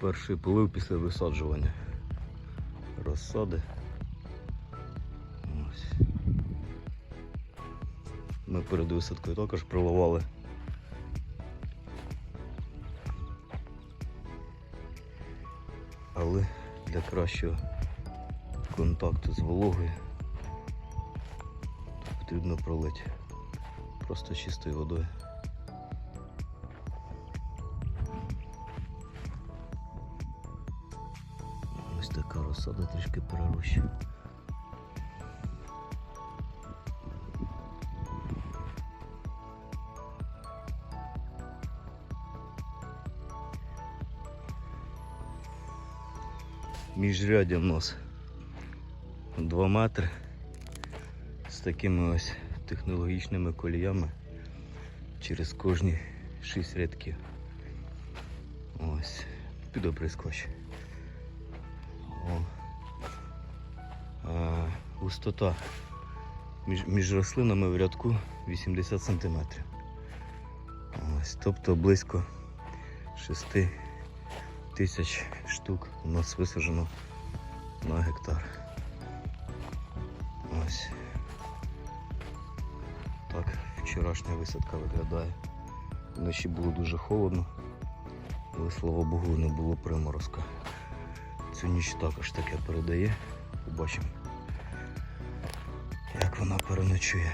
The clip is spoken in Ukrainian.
Перший полив після висаджування. Розсади. Ми перед висадкою також проливали. Але для кращого контакту з вологою потрібно пролити просто чистою водою. Ось розсада трішки перероща. Міжрядя у нас 2 метри з такими ось технологічними коліями через кожні 6 рядків. Ось, під. О. А, густота між, між рослинами в рядку 80 см. Ось, тобто близько 6 тисяч штук у нас висаджено на гектар. Ось. Так вчорашня висадка виглядає. Вночі було дуже холодно, але слава Богу не було приморозка. Цю ніч також таке передає. Побачимо, як вона переночує.